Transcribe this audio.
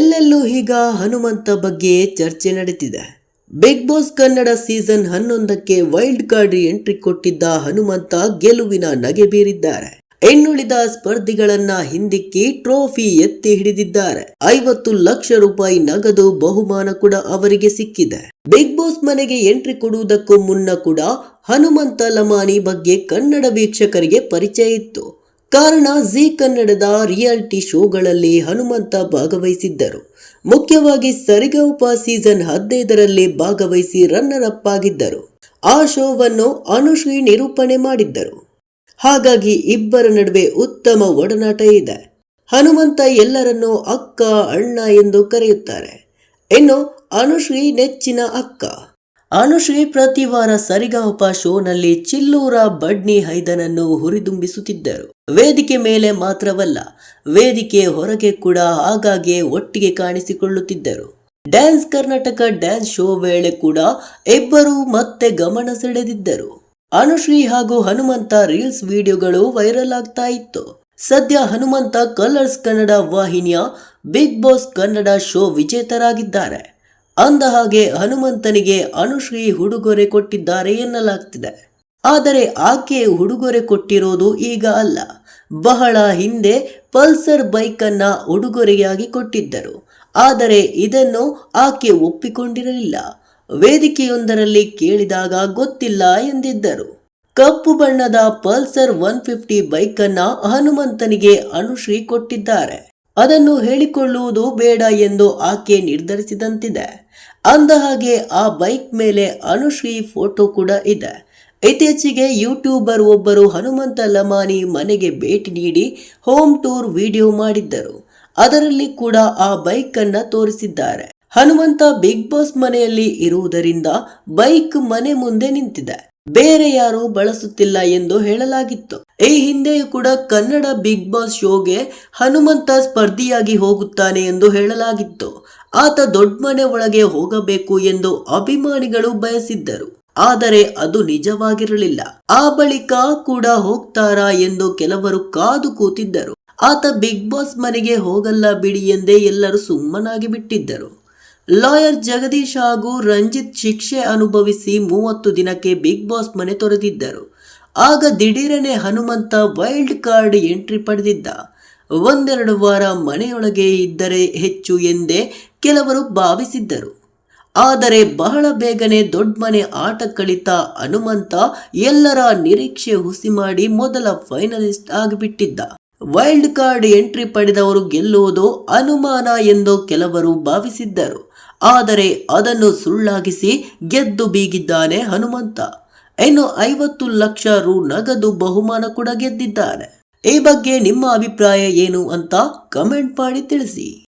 ಎಲ್ಲೆಲ್ಲೂ ಈಗ ಹನುಮಂತ ಬಗ್ಗೆ ಚರ್ಚೆ ನಡೀತಿದೆ. ಬಿಗ್ ಬಾಸ್ ಕನ್ನಡ ಸೀಸನ್ ಹನ್ನೊಂದಕ್ಕೆ ವೈಲ್ಡ್ ಕಾರ್ಡ್ ಎಂಟ್ರಿ ಕೊಟ್ಟಿದ್ದ ಹನುಮಂತ ಗೆಲುವಿನ ನಗೆ ಬೀರಿದ್ದಾರೆ. ಇನ್ನುಳಿದ ಸ್ಪರ್ಧಿಗಳನ್ನ ಹಿಂದಿಕ್ಕಿ ಟ್ರೋಫಿ ಎತ್ತಿ ಹಿಡಿದಿದ್ದಾರೆ. ಐವತ್ತು ಲಕ್ಷ ರೂಪಾಯಿ ನಗದು ಬಹುಮಾನ ಕೂಡ ಅವರಿಗೆ ಸಿಕ್ಕಿದೆ. ಬಿಗ್ ಬಾಸ್ ಮನೆಗೆ ಎಂಟ್ರಿ ಕೊಡುವುದಕ್ಕೂ ಮುನ್ನ ಕೂಡ ಹನುಮಂತ ಲಮಾನಿ ಬಗ್ಗೆ ಕನ್ನಡ ವೀಕ್ಷಕರಿಗೆ ಪರಿಚಯ ಇತ್ತು. ಕಾರಣ ಜಿ ಕನ್ನಡದ ರಿಯಾಲಿಟಿ ಶೋಗಳಲ್ಲಿ ಹನುಮಂತ ಭಾಗವಹಿಸಿದ್ದರು. ಮುಖ್ಯವಾಗಿ ಸರಿಗೌಪ ಸೀಸನ್ ಹದಿನೈದರಲ್ಲಿ ಭಾಗವಹಿಸಿ ರನ್ನರ್ ಅಪ್ ಆಗಿದ್ದರು. ಆ ಶೋವನ್ನು ಅನುಶ್ರೀ ನಿರೂಪಣೆ ಮಾಡಿದ್ದರು. ಹಾಗಾಗಿ ಇಬ್ಬರ ನಡುವೆ ಉತ್ತಮ ಒಡನಾಟ ಇದೆ. ಹನುಮಂತ ಎಲ್ಲರನ್ನೂ ಅಕ್ಕ, ಅಣ್ಣ ಎಂದು ಕರೆಯುತ್ತಾರೆ. ಇನ್ನು ಅನುಶ್ರೀ ನೆಚ್ಚಿನ ಅಕ್ಕ. ಅನುಶ್ರೀ ಪ್ರತಿ ವಾರ ಸರಿಗಮಪ ಶೋನಲ್ಲಿ ಚಿಲ್ಲೂರ ಬಡ್ನಿ ಹೈದನನ್ನು ಹುರಿದುಂಬಿಸುತ್ತಿದ್ದರು. ವೇದಿಕೆ ಮೇಲೆ ಮಾತ್ರವಲ್ಲ, ವೇದಿಕೆ ಹೊರಗೆ ಕೂಡ ಆಗಾಗ್ಗೆ ಒಟ್ಟಿಗೆ ಕಾಣಿಸಿಕೊಳ್ಳುತ್ತಿದ್ದರು. ಡ್ಯಾನ್ಸ್ ಕರ್ನಾಟಕ ಡ್ಯಾನ್ಸ್ ಶೋ ವೇಳೆ ಕೂಡ ಇಬ್ಬರು ಮತ್ತೆ ಗಮನ ಸೆಳೆದಿದ್ದರು. ಅನುಶ್ರೀ ಹಾಗೂ ಹನುಮಂತ ರೀಲ್ಸ್ ವಿಡಿಯೋಗಳು ವೈರಲ್ ಆಗ್ತಾ ಇತ್ತು. ಸದ್ಯ ಹನುಮಂತ ಕಲರ್ಸ್ ಕನ್ನಡ ವಾಹಿನಿಯ ಬಿಗ್ ಬಾಸ್ ಕನ್ನಡ ಶೋ ವಿಜೇತರಾಗಿದ್ದಾರೆ. ಅಂದ ಹಾಗೆ ಹನುಮಂತನಿಗೆ ಅನುಶ್ರೀ ಉಡುಗೊರೆ ಕೊಟ್ಟಿದ್ದಾರೆ ಎನ್ನಲಾಗ್ತಿದೆ. ಆದರೆ ಆಕೆ ಉಡುಗೊರೆ ಕೊಟ್ಟಿರೋದು ಈಗ ಅಲ್ಲ. ಬಹಳ ಹಿಂದೆ ಪಲ್ಸರ್ ಬೈಕನ್ನು ಉಡುಗೊರೆಯಾಗಿ ಕೊಟ್ಟಿದ್ದರು. ಆದರೆ ಇದನ್ನು ಆಕೆ ಒಪ್ಪಿಕೊಂಡಿರಲಿಲ್ಲ. ವೇದಿಕೆಯೊಂದರಲ್ಲಿ ಕೇಳಿದಾಗ ಗೊತ್ತಿಲ್ಲ ಎಂದಿದ್ದರು. ಕಪ್ಪು ಬಣ್ಣದ ಪಲ್ಸರ್ ಒನ್ ಫಿಫ್ಟಿ ಬೈಕನ್ನು ಹನುಮಂತನಿಗೆ ಅನುಶ್ರೀ ಕೊಟ್ಟಿದ್ದಾರೆ. ಅದನ್ನು ಹೇಳಿಕೊಳ್ಳುವುದು ಬೇಡ ಎಂದು ಆಕೆ ನಿರ್ಧರಿಸಿದಂತಿದೆ. ಅಂದ ಹಾಗೆ ಆ ಬೈಕ್ ಮೇಲೆ ಅನುಶ್ರೀ ಫೋಟೋ ಕೂಡ ಇದೆ. ಇತ್ತೀಚೆಗೆ ಯೂಟ್ಯೂಬರ್ ಒಬ್ಬರು ಹನುಮಂತ ಲಮಾನಿ ಮನೆಗೆ ಭೇಟಿ ನೀಡಿ ಹೋಮ್ ಟೂರ್ ವಿಡಿಯೋ ಮಾಡಿದ್ದರು. ಅದರಲ್ಲಿ ಕೂಡ ಆ ಬೈಕ್ ಅನ್ನ ತೋರಿಸಿದ್ದಾರೆ. ಹನುಮಂತ ಬಿಗ್ ಬಾಸ್ ಮನೆಯಲ್ಲಿ ಇರುವುದರಿಂದ ಬೈಕ್ ಮನೆ ಮುಂದೆ ನಿಂತಿದೆ. ಬೇರೆ ಯಾರು ಬಳಸುತ್ತಿಲ್ಲ ಎಂದು ಹೇಳಲಾಗಿತ್ತು. ಈ ಹಿಂದೆಯೂ ಕೂಡ ಕನ್ನಡ ಬಿಗ್ ಬಾಸ್ ಶೋಗೆ ಹನುಮಂತ ಸ್ಪರ್ಧಿಯಾಗಿ ಹೋಗುತ್ತಾನೆ ಎಂದು ಹೇಳಲಾಗಿತ್ತು. ಆತ ದೊಡ್ಡ ಮನೆ ಒಳಗೆ ಹೋಗಬೇಕು ಎಂದು ಅಭಿಮಾನಿಗಳು ಬಯಸಿದ್ದರು. ಆದರೆ ಅದು ನಿಜವಾಗಿರಲಿಲ್ಲ. ಆ ಬಳಿಕ ಕೂಡ ಹೋಗ್ತಾರಾ ಎಂದು ಕೆಲವರು ಕಾದು ಕೂತಿದ್ದರು. ಆತ ಬಿಗ್ ಬಾಸ್ ಮನೆಗೆ ಹೋಗಲ್ಲ ಬಿಡಿ ಎಂದೇ ಎಲ್ಲರೂ ಸುಮ್ಮನಾಗಿ ಬಿಟ್ಟಿದ್ದರು. ಲಾಯರ್ ಜಗದೀಶ್ ಹಾಗೂ ರಂಜಿತ್ ಶಿಕ್ಷೆ ಅನುಭವಿಸಿ ಮೂವತ್ತು ದಿನಕ್ಕೆ ಬಿಗ್ ಬಾಸ್ ಮನೆ ತೊರೆದಿದ್ದರು. ಆಗ ದಿಢೀರನೆ ಹನುಮಂತ ವೈಲ್ಡ್ ಕಾರ್ಡ್ ಎಂಟ್ರಿ ಪಡೆದಿದ್ದ. ಒಂದೆರಡು ವಾರ ಮನೆಯೊಳಗೆ ಇದ್ದರೆ ಹೆಚ್ಚು ಎಂದೇ ಕೆಲವರು ಭಾವಿಸಿದ್ದರು. ಆದರೆ ಬಹಳ ಬೇಗನೆ ದೊಡ್ಡ ಮನೆ ಆಟ ಕಳಿತ ಹನುಮಂತ ಎಲ್ಲರ ನಿರೀಕ್ಷೆ ಹುಸಿ ಮಾಡಿ ಮೊದಲ ಫೈನಲಿಸ್ಟ್ ಆಗಿಬಿಟ್ಟಿದ್ದ. ವೈಲ್ಡ್ ಕಾರ್ಡ್ ಎಂಟ್ರಿ ಪಡೆದವರು ಗೆಲ್ಲುವುದು ಅನುಮಾನ ಎಂದು ಕೆಲವರು ಭಾವಿಸಿದ್ದರು. ಆದರೆ ಅದನ್ನು ಸುಳ್ಳಾಗಿಸಿ ಗೆದ್ದು ಬೀಗಿದ್ದಾನೆ ಹನುಮಂತ. ಇನ್ನು ಐವತ್ತು ಲಕ್ಷ ರು ನಗದು ಬಹುಮಾನ ಕೂಡ ಗೆದ್ದಿದ್ದಾನೆ. ಈ ಬಗ್ಗೆ ನಿಮ್ಮ ಅಭಿಪ್ರಾಯ ಏನು ಅಂತ ಕಮೆಂಟ್ ಮಾಡಿ ತಿಳಿಸಿ.